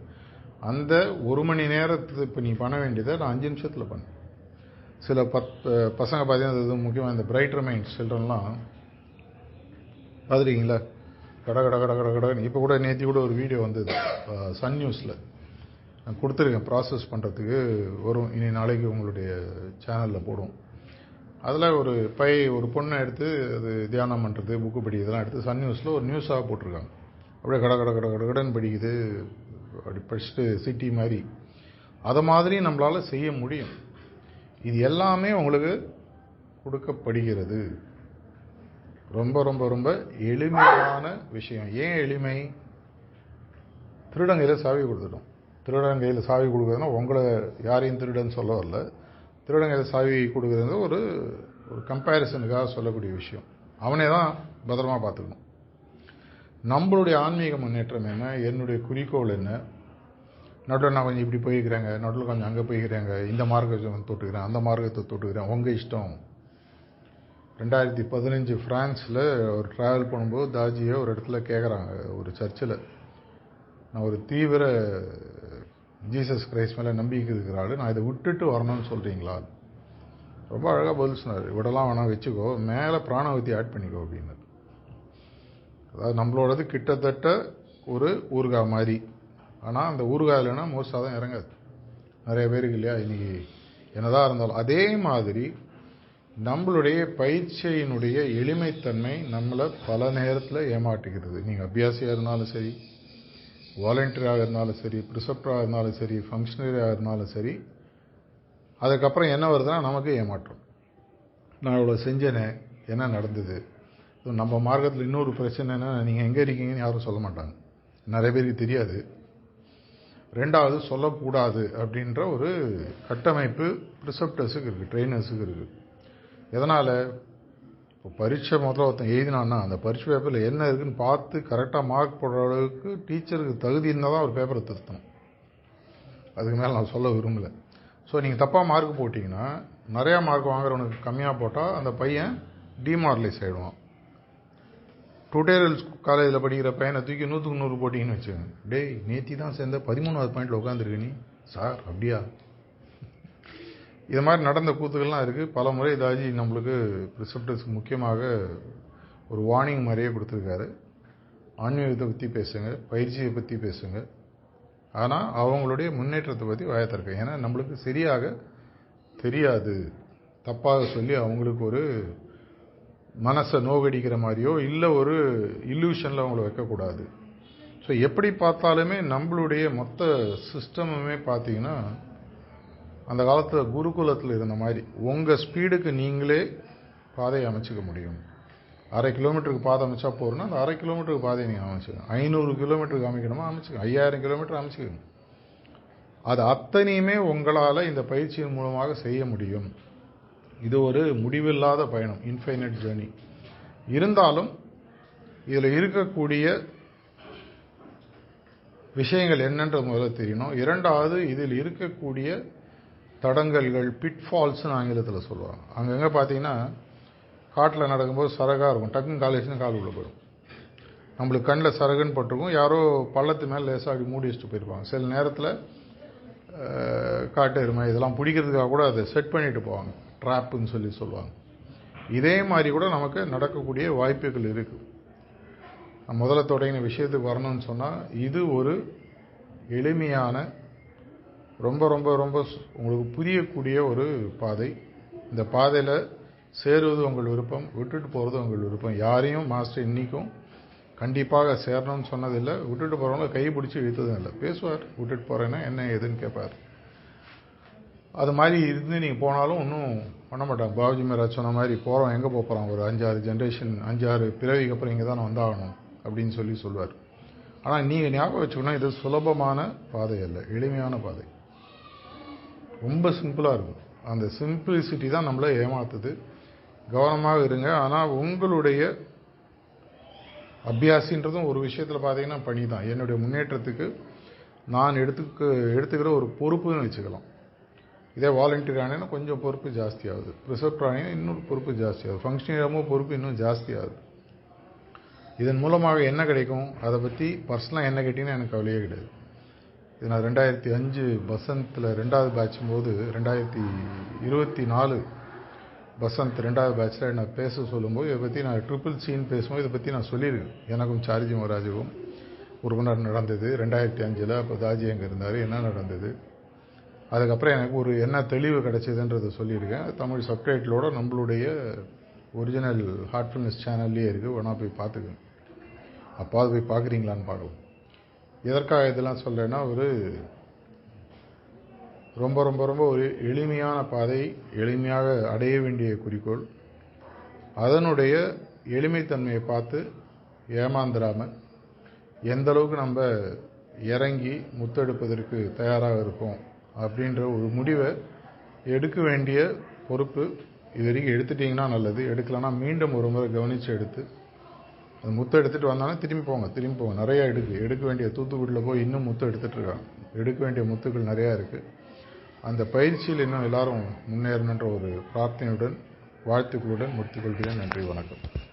அந்த ஒரு மணி நேரத்துக்கு இப்போ நீ பண்ண வேண்டியதை நான் அஞ்சு நிமிஷத்தில் பண்ணேன். சில பத் பசங்க பார்த்தீங்கன்னா முக்கியமாக இந்த பிரைட்டர் மைண்ட் சில்ட்ரன்லாம் பார்த்துருக்கீங்களா? கட கட கட கட கடன்னு இப்போ கூட நேற்று கூட ஒரு வீடியோ வந்தது. சன் நியூஸில். நான் கொடுத்துருக்கேன் ப்ராசஸ் பண்ணுறதுக்கு வரும். இனி நாளைக்கு உங்களுடைய சேனலில் போடும். அதில் ஒரு பை ஒரு பொண்ணை எடுத்து அது தியானம் பண்ணுறது புக்கு படி இதெல்லாம் எடுத்து சன் நியூஸில் ஒரு நியூஸாக போட்டிருக்காங்க. அப்படியே கட கட கட கட கடன்னு படிக்குது. அப்படி படிச்சுட்டு சிட்டி மாதிரி. அதை மாதிரி நம்மளால் செய்ய முடியும். இது எல்லாமே உங்களுக்கு கொடுக்கப்படுகிறது. ரொம்ப ரொம்ப ரொம்ப எளிமையான விஷயம். ஏன் எளிமை? திருடன் கையில் சாவி கொடுத்துட்டோம். திருடன் கையில் சாவி கொடுக்குறதுனா உங்களை யாரையும் திருடன் சொல்ல வரல. திருடன் கையில் சாவி கொடுக்குறது ஒரு ஒரு கம்பேரிசனுக்காக சொல்லக்கூடிய விஷயம். அவனே தான் பத்திரமா பார்த்துக்கணும். நம்மளுடைய ஆன்மீக முன்னேற்றம் என்ன? என்னுடைய குறிக்கோள் என்ன? நடுவில் நான் கொஞ்சம் இப்படி போய்க்கிறேங்க. நடுவில் கொஞ்சம் அங்கே போய்க்கிறேங்க. இந்த மார்க்கத்தை தொட்டுக்கிறேன். அந்த மார்க்கத்தை தொட்டுக்கிறேன். உங்கள் இஷ்டம். ரெண்டாயிரத்தி பதினஞ்சு ஃப்ரான்ஸில் ஒரு ட்ராவல் பண்ணும்போது தாஜியை ஒரு இடத்துல கேட்குறாங்க ஒரு சர்ச்சில் நான் ஒரு தீவிர ஜீசஸ் கிரைஸ்ட் மேலே நம்பிக்கை இருக்கிறாள் நான் இதை விட்டுட்டு வரணும்னு சொல்கிறீங்களா ரொம்ப அழகாக பதில் சொன்னார். விடலாம் வேணால் வச்சுக்கோ. மேலே பிராணவதி ஆட் பண்ணிக்கோ அப்படின்னாரு. அதாவது நம்மளோடது கிட்டத்தட்ட ஒரு ஊறுகாய் மாதிரி. ஆனால் அந்த ஊறுகாய் இல்லைன்னா மோஸ்டாக தான் இறங்காது. நிறைய பேருக்கு இல்லையா? இன்றைக்கி என்னதான் இருந்தாலும் அதே மாதிரி நம்மளுடைய பயிற்சியினுடைய எளிமைத்தன்மை நம்மளை பல நேரத்தில் ஏமாட்டுகிறது நீங்கள் அபியாசியாக இருந்தாலும் சரி வாலண்டியராக இருந்தாலும் சரி ப்ரிசப்டராக இருந்தாலும் சரி ஃபங்க்ஷனரியாக இருந்தாலும் சரி அதுக்கப்புறம் என்ன வருதுன்னா நமக்கு ஏமாற்றம். நான் இவ்வளோ செஞ்சேனே என்ன நடந்தது? நம்ம மார்க்கத்தில் இன்னொரு பிரச்சனைனா நீங்கள் எங்கே இருக்கீங்கன்னு யாரும் சொல்ல மாட்டாங்க. நிறைய பேருக்கு தெரியாது. ரெண்டாவது சொல்லக்கூடாது அப்படின்ற ஒரு கட்டமைப்பு ப்ரிசப்டர்ஸுக்கு இருக்குது ட்ரெயினர்ஸுக்கு இருக்குது எதனால்? இப்போ பரீட்சை முதல்ல ஒருத்தன் எழுதினான்னா அந்த பரீட்சை பேப்பரில் என்ன இருக்குன்னு பார்த்து கரெக்டாக மார்க் போடுற அளவுக்கு டீச்சருக்கு தகுதி இருந்தால் தான் ஒரு பேப்பரை திருத்தணும். அதுக்கு மேலே நான் சொல்ல விரும்பலை. ஸோ நீங்கள் தப்பாக மார்க் போட்டிங்கன்னா நிறையா மார்க் வாங்குறவனுக்கு கம்மியாக போட்டால் அந்த பையன் டிமாரலைஸ் ஆகிடுவான் டுட்டோரியல் காலேஜில் படிக்கிற பையனை தூக்கி நூற்றுக்கு நூறு போட்டிங்கன்னு வச்சுக்கோங்க. டேய் நேத்தி தான் சேர்ந்த பதிமூணாவது பாயிண்டில் உட்காந்துருக்கு நீ. சார் அப்படியா? இது மாதிரி நடந்த கூத்துக்கள்லாம் இருக்குது பல முறை தாஜி நம்மளுக்கு ப்ரிசப்டர்ஸ் முக்கியமாக ஒரு வார்னிங் மாதிரியே கொடுத்துருக்காரு. ஆன்மீகத்தை பற்றி பேசுங்க பயிற்சியை பற்றி பேசுங்க. ஆனால் அவங்களுடைய முன்னேற்றத்தை பற்றி வாயத்திருக்க ஏன்னா நம்மளுக்கு சரியாக தெரியாது. தப்பாக சொல்லி அவங்களுக்கு ஒரு மனசை நோகடிக்கிற மாதிரியோ இல்லை ஒரு இல்லூஷனில் அவங்கள வைக்கக்கூடாது. ஸோ எப்படி பார்த்தாலுமே நம்மளுடைய மொத்த சிஸ்டமுமே பார்த்தீங்கன்னா அந்த காலத்தில் குருகுலத்தில் இருந்த மாதிரி உங்கள் ஸ்பீடுக்கு நீங்களே பாதையை அமைச்சிக்க முடியும். அரை கிலோமீட்டருக்கு பாதை அமைச்சா போகிறோன்னா அந்த அரை கிலோமீட்டருக்கு பாதையை நீங்கள் அமைச்சுக்கணும் ஐநூறு கிலோமீட்டருக்கு அமைக்கணுமா? அமைச்சுக்கணும் ஐயாயிரம் கிலோமீட்டர் அமைச்சிக்கணும் அது அத்தனையுமே உங்களால் இந்த பயிற்சியின் மூலமாக செய்ய முடியும். இது ஒரு முடிவில்லாத பயணம் இன்ஃபைனட் ஜேர்னி இருந்தாலும் இதில் இருக்கக்கூடிய விஷயங்கள் என்னன்ற முதல்ல தெரியணும். இரண்டாவது இதில் இருக்கக்கூடிய தடங்கல்கள் பிட்ஃபால்ஸ்னு ஆங்கிலத்தில் சொல்லுவாங்க. அங்கங்கே பார்த்தீங்கன்னா காட்டில் நடக்கும்போது சரகாக இருக்கும். டக்குன்னு காலேஜ்னு கால் உள்ளே போயிடும். நம்மளுக்கு கண்ணில் சரகுன்னு பட்டிருக்கும். யாரோ பள்ளத்து மேலே லேசாக அப்படி மூடி வச்சுட்டு போயிருப்பாங்க. சில நேரத்தில் காட்டு எருமை இதெல்லாம் பிடிக்கிறதுக்காக கூட அதை செட் பண்ணிட்டு போவாங்க. ட்ராப்புன்னு சொல்லி சொல்லுவாங்க. இதே மாதிரி கூட நமக்கு நடக்கக்கூடிய வாய்ப்புகள் இருக்குது முதல்ல தொடங்கின விஷயத்துக்கு வரணும்னு சொன்னால் இது ஒரு எளிமையான ரொம்ப ரொம்ப ரொம்ப உங்களுக்கு புரியக்கூடிய ஒரு பாதை. இந்த பாதையில் சேருவது உங்கள் விருப்பம் விட்டுட்டு போகிறது உங்கள் விருப்பம். யாரையும் மாஸ்டர் இன்றைக்கும் கண்டிப்பாக சேரணும்னு சொன்னதில்லை. விட்டுட்டு போகிறவங்கள கை பிடிச்சி இழுத்ததும் இல்லை. பேசுவார். விட்டுட்டு போகிறேன்னா என்ன ஏதுன்னு கேட்பார். அது மாதிரி இருந்து நீங்கள் போனாலும் ஒன்றும் பண்ண மாட்டாங்க. பாபுஜி மேராஜ் சொன்ன மாதிரி போகிறோம் எங்கே போகிறோம் ஒரு அஞ்சாறு ஜென்ரேஷன் அஞ்சாறு பிறவிக்கு அப்புறம் இங்கே தான் வந்தாகணும் அப்படின்னு சொல்லி சொல்லுவார் ஆனால் நீங்கள் ஞாபகம் வச்சுக்கணும் இது சுலபமான பாதை அல்ல எளிமையான பாதை. ரொம்ப சிம்பிளாக இருக்கும். அந்த சிம்பிளிசிட்டி தான் நம்மளை ஏமாத்துது. கவனமாக இருங்க. ஆனால் உங்களுடைய அபியாசின்றதும் ஒரு விஷயத்தில் பார்த்தீங்கன்னா பணி தான் என்னுடைய முன்னேற்றத்துக்கு நான் எடுத்துக்க எடுத்துக்கிற ஒரு பொறுப்புன்னு வச்சுக்கலாம். இதே வாலண்டியர் ஆனேன்னா கொஞ்சம் பொறுப்பு ஜாஸ்தியாகுது. ப்ரிசர்வ் ஆனேன்னா இன்னொரு பொறுப்பு ஜாஸ்தியாகுது. ஃபங்க்ஷனியரமும் பொறுப்பு இன்னும் ஜாஸ்தியாகுது. இதன் மூலமாக என்ன கிடைக்கும்? அதை பற்றி பர்சனலாக என்ன கேட்டிங்கன்னா எனக்கு கவலையே கிடையாது. இது நான் ரெண்டாயிரத்தி அஞ்சு பசந்தில் ரெண்டாவது பேட்சும் போது ரெண்டாயிரத்தி இருபத்தி நாலு பசந்த் ரெண்டாவது பேட்சில் நான் பேச சொல்லும்போது இதை பற்றி நான் ட்ரிபிள் சீன் பேசும்போது இதை பற்றி நான் சொல்லியிருக்கேன். எனக்கும் சார்ஜி மகாராஜுக்கும் உறுப்பினர் நடந்தது. ரெண்டாயிரத்தி அஞ்சில் அப்போ தாஜி அங்கே இருந்தார். என்ன நடந்தது? அதுக்கப்புறம் எனக்கு ஒரு என்ன தெளிவு கிடைச்சதுன்றதை சொல்லியிருக்கேன். தமிழ் சப்டைட்டிலோட நம்மளுடைய ஒரிஜினல் ஹார்ட்ஃபுல்னஸ் சேனல்லே இருக்குது ஒன்றா போய் பார்த்துக்கோங்க. அப்பாவது போய் பார்க்குறீங்களான்னு பார்க்கலாம். எதற்காக இதெல்லாம் சொல்கிறேன்னா ஒரு ரொம்ப ரொம்ப ரொம்ப ஒரு எளிமையான பாதை எளிமையாக அடைய வேண்டிய குறிக்கோள். அதனுடைய எளிமைத்தன்மையை பார்த்து ஏமாந்துடாமல் எந்த அளவுக்கு நம்ம இறங்கி முத்தெடுப்பதற்கு தயாராக இருக்கோம் அப்படின்ற ஒரு முடிவை எடுக்க வேண்டிய பொறுப்பு இது வரைக்கும் எடுத்துட்டிங்கன்னா நல்லது. எடுக்கலைன்னா மீண்டும் ஒரு முறை கவனித்து எடுத்து அந்த முத்தம் எடுத்துகிட்டு வந்தாலும் திரும்பி போங்க திரும்பி போங்க. நிறையா எடுக்கு. எடுக்க வேண்டிய தூத்துக்குடியில் போய் இன்னும் முத்தம் எடுத்துகிட்டு இருக்காங்க. எடுக்க வேண்டிய முத்துக்கள் நிறையா இருக்குது அந்த பயிற்சியில் இன்னும் எல்லாரும் முன்னேறணுன்ற ஒரு பிரார்த்தனையுடன் வாழ்த்துக்களுடன் முடித்துக்கொள்கிறேன் நன்றி வணக்கம்.